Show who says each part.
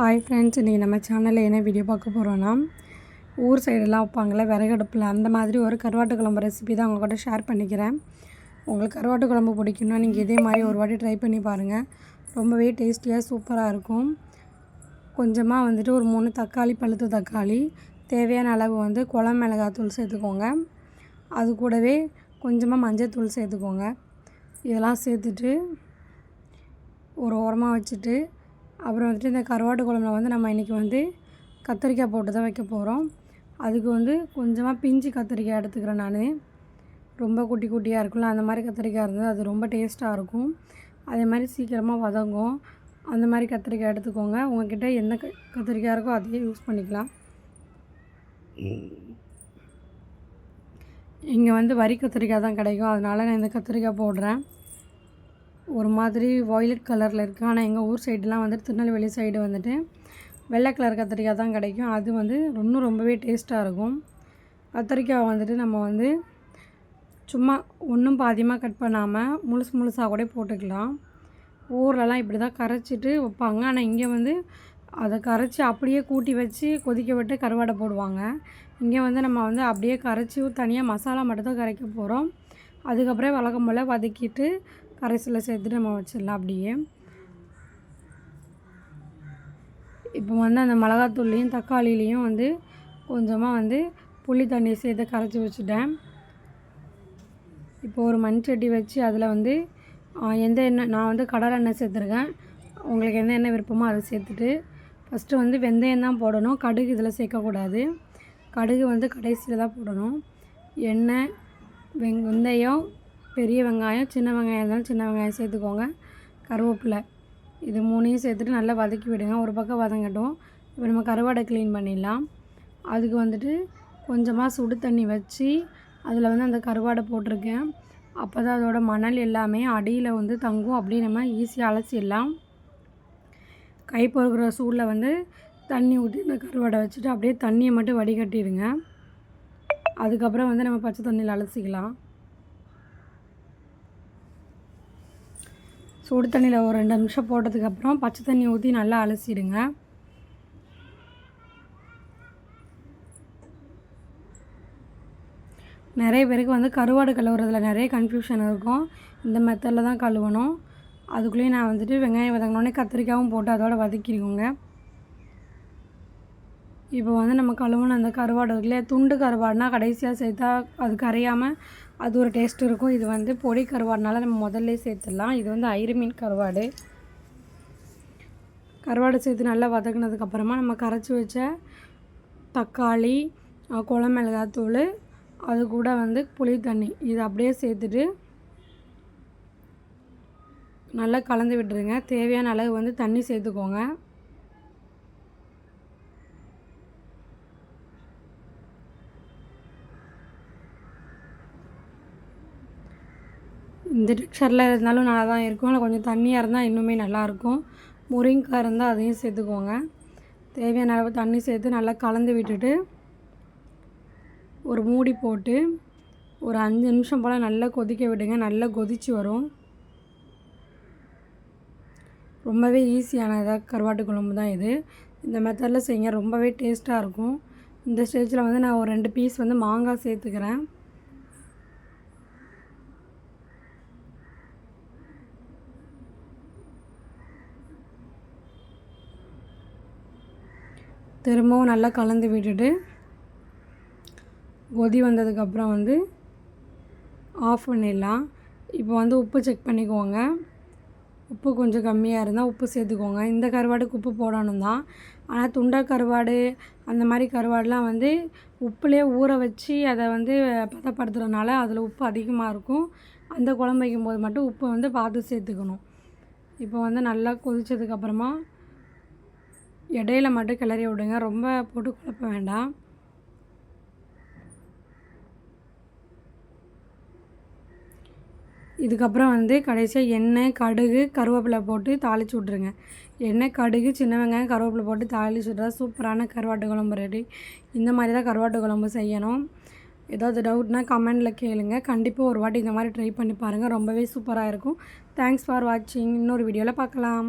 Speaker 1: Hi friends இன்றைக்கி நம்ம சேனலில் என்ன வீடியோ பார்க்க போகிறோன்னா ஊர் சைடெல்லாம் வைப்பாங்களே விறகடுப்பில் அந்த மாதிரி ஒரு கருவாட்டு குழம்பு ரெசிபி தான் உங்கள் கூட ஷேர் பண்ணிக்கிறேன். உங்களுக்கு கருவாட்டு குழம்பு பிடிக்கும்னா நீங்கள் இதே மாதிரி ஒரு வாட்டி ட்ரை பண்ணி பாருங்கள் ரொம்பவே டேஸ்டியாக சூப்பராக இருக்கும். கொஞ்சமாக வந்துட்டு ஒரு மூணு தக்காளி பழுத்த தக்காளி தேவையான அளவு வந்து குளம் மிளகாத்தூள் சேர்த்துக்கோங்க. அது கூடவே கொஞ்சமாக மஞ்சள் தூள் சேர்த்துக்கோங்க. இதெல்லாம் சேர்த்துட்டு ஒரு ஓரமாக வச்சுட்டு அப்புறம் வந்துட்டு இந்த கருவாட்டு குழம்புல வந்து நம்ம இன்றைக்கி வந்து கத்திரிக்காய் போட்டு தான் வைக்க போகிறோம் அதுக்கு வந்து கொஞ்சமாக பிஞ்சு கத்திரிக்காய் எடுத்துக்கிறேன் நான். ரொம்ப குட்டி குட்டியாக இருக்கும்ல அந்த மாதிரி கத்திரிக்காய் இருந்தது அது ரொம்ப டேஸ்ட்டாக இருக்கும். அதே மாதிரி சீக்கிரமாக வதங்கும். அந்த மாதிரி கத்திரிக்காய் எடுத்துக்கோங்க. உங்ககிட்ட என்ன க கத்திரிக்காய் இருக்கோ அதையே யூஸ் பண்ணிக்கலாம். இங்கே வந்து வரி கத்திரிக்காய் தான் கிடைக்கும். அதனால் நான் இந்த கத்திரிக்காய் போடுறேன். ஒரு மாதிரி வாய்லட் கலரில் இருக்குது ஆனால் எங்கள் ஊர் சைடுலாம் வந்துட்டு திருநெல்வேலி சைடு வந்துட்டு வெள்ளை கலர் கத்திரிக்காய் தான் கிடைக்கும். அது வந்து இன்னும் ரொம்பவே டேஸ்ட்டாக இருக்கும். கத்திரிக்காய் வந்துட்டு நம்ம வந்து சும்மா ஒன்றும் பாதியமாக கட் பண்ணாமல் முழுசு முழுசாக கூட போட்டுக்கலாம். ஊர்லலாம் இப்படி தான் கரைச்சிட்டு வைப்பாங்க. ஆனால் இங்கே வந்து அதை கரைச்சி அப்படியே கூட்டி வச்சு கொதிக்க விட்டு கருவாடை போடுவாங்க. இங்கே வந்து நம்ம வந்து அப்படியே கரைச்சி தனியாக மசாலா மட்டும் தான் கரைக்க போகிறோம் அதுக்கப்புறம் வழக்கம் போல் வதக்கிட்டு கரைசலை சேர்த்து நம்ம வச்சிடலாம் அப்படியே. இப்போ வந்து அந்த மிளகாத்தூள்லேயும் தக்காளிலையும் வந்து கொஞ்சமாக வந்து புளி தண்ணி சேர்த்து கரைச்சி வச்சுட்டேன். இப்போ ஒரு மண் சட்டி வச்சு அதில் வந்து எந்த எண்ணெய் நான் வந்து கடலை எண்ணெய் சேர்த்துருக்கேன். உங்களுக்கு எந்த எண்ணெய் விருப்பமோ அதை சேர்த்துட்டு ஃபஸ்ட்டு வந்து வெந்தயம் தான் போடணும். கடுகு இதில் சேர்க்கக்கூடாது. கடுகு வந்து கடைசியில் தான் போடணும். எண்ணெய் வெங் வெந்தயம் பெரிய வெங்காயம் சின்ன வெங்காயம் இருந்தாலும் சின்ன வெங்காயம் சேர்த்துக்கோங்க. கருவேப்பிலை இது மூணையும் சேர்த்துட்டு நல்லா வதக்கி விடுங்க. ஒரு பக்கம் வதங்கட்டும். இப்போ நம்ம கருவாடை க்ளீன் பண்ணிடலாம். அதுக்கு வந்துட்டு கொஞ்சமாக சுடு தண்ணி வச்சு அதில் வந்து அந்த கருவாடை போட்டிருக்கேன். அப்போ தான் அதோடய மணல் எல்லாமே அடியில் வந்து தங்கும். அப்படியே நம்ம ஈஸியாக அலசிடலாம். கை பொறுக்கிற சூடில் வந்து தண்ணி ஊற்றி இந்த கருவாடை வச்சுட்டு அப்படியே தண்ணியை மட்டும் வடிகட்டிடுங்க. அதுக்கப்புறம் வந்து நம்ம பச்சை தண்ணியில் அலசிக்கலாம். சுடு தண்ணியில் ஒரு ரெண்டு நிமிஷம் போட்டதுக்கப்புறம் பச்சை தண்ணி ஊற்றி நல்லா அலசிடுங்க. நிறைய பேருக்கு வந்து கருவாடு கழுவுறதுல நிறைய கன்ஃபியூஷன் இருக்கும். இந்த மெத்தடில் தான் கழுவணும். அதுக்குள்ளேயே நான் வந்துட்டு வெங்காயம் வதங்கினோடனே கத்திரிக்காயும் போட்டு அதோட வதக்கிடுவோங்க. இப்போ வந்து நம்ம கழுவுன அந்த கருவாடு இருக்குல்லையே துண்டு கருவாடுனா கடைசியாக சேர்த்தா அது கரையாமல் அது ஒரு டேஸ்ட் இருக்கும். இது வந்து பொடி கருவாடுனால நம்ம முதல்ல சேர்த்துடலாம். இது வந்து ஐரு மீன் கருவாடு. கருவாடு சேர்த்து நல்லா வதக்குனதுக்கப்புறமா நம்ம கரைச்சி வச்ச தக்காளி குளமிளகாத்தூள் அது கூட வந்து புளி தண்ணி. இது அப்படியே சேர்த்துட்டு நல்லா கலந்து விட்டுருங்க. தேவையான அளவு வந்து தண்ணி சேர்த்துக்கோங்க. இந்த டெக்ஸ்சரில் இருந்தாலும் நல்லா தான் இருக்கும். இல்லை கொஞ்சம் தண்ணியாக இருந்தால் இன்னுமே நல்லாயிருக்கும். முருங்கைக்காய் இருந்தால் அதையும் சேர்த்துக்கோங்க. தேவையான அளவு தண்ணி சேர்த்து நல்லா கலந்து விட்டுட்டு ஒரு மூடி போட்டு ஒரு அஞ்சு நிமிஷம் போல் நல்லா கொதிக்க விடுங்க. நல்லா கொதித்து வரும். ரொம்பவே ஈஸியானதாக கருவாட்டு குழம்பு தான் இது. இந்த மெத்தடில் செய்யுங்க ரொம்பவே டேஸ்ட்டாக இருக்கும். இந்த ஸ்டேஜில் வந்து நான் ஒரு ரெண்டு பீஸ் வந்து மாங்காய் சேர்த்துக்கிறேன். திரும்பவும் நல்லா கலந்து விட்டுட்டு கொதி வந்ததுக்கப்புறம் வந்து ஆஃப் பண்ணிடலாம். இப்போ வந்து உப்பு செக் பண்ணிக்கோங்க. உப்பு கொஞ்சம் கம்மியாக இருந்தால் உப்பு சேர்த்துக்கோங்க. இந்த கருவாடுக்கு உப்பு போடணும் தான். ஆனால் துண்டா கருவாடு அந்த மாதிரி கருவாடெலாம் வந்து உப்புலேயே ஊற வச்சு அதை வந்து பதப்படுத்துகிறதுனால அதில் உப்பு அதிகமாக இருக்கும். அந்த குழம்பு வைக்கும்போது மட்டும் உப்பு வந்து பார்த்து சேர்த்துக்கணும். இப்போ வந்து நல்லா கொதித்ததுக்கப்புறமா இடையில மட்டும் கிளறி விடுங்க. ரொம்ப போட்டு குழப்ப வேண்டாம். இதுக்கப்புறம் வந்து கடைசியாக எண்ணெய் கடுகு கருவேப்பிலை போட்டு தாளித்து விட்ருங்க எண்ணெய் கடுகு சின்ன வெங்காயம் கருவேப்பிலை போட்டு தாளித்து விட்றா சூப்பரான கருவாட்டு குழம்பு ரெடி இந்த மாதிரி தான் கருவாட்டு குழம்பு செய்யணும். ஏதாவது டவுட்னால் கமெண்டில் கேளுங்க. கண்டிப்பாக ஒரு வாட்டி இந்த மாதிரி ட்ரை பண்ணி பாருங்கள் ரொம்பவே சூப்பராக இருக்கும். தேங்க்ஸ் ஃபார் வாட்சிங் இன்னொரு வீடியோவில் பார்க்கலாம்.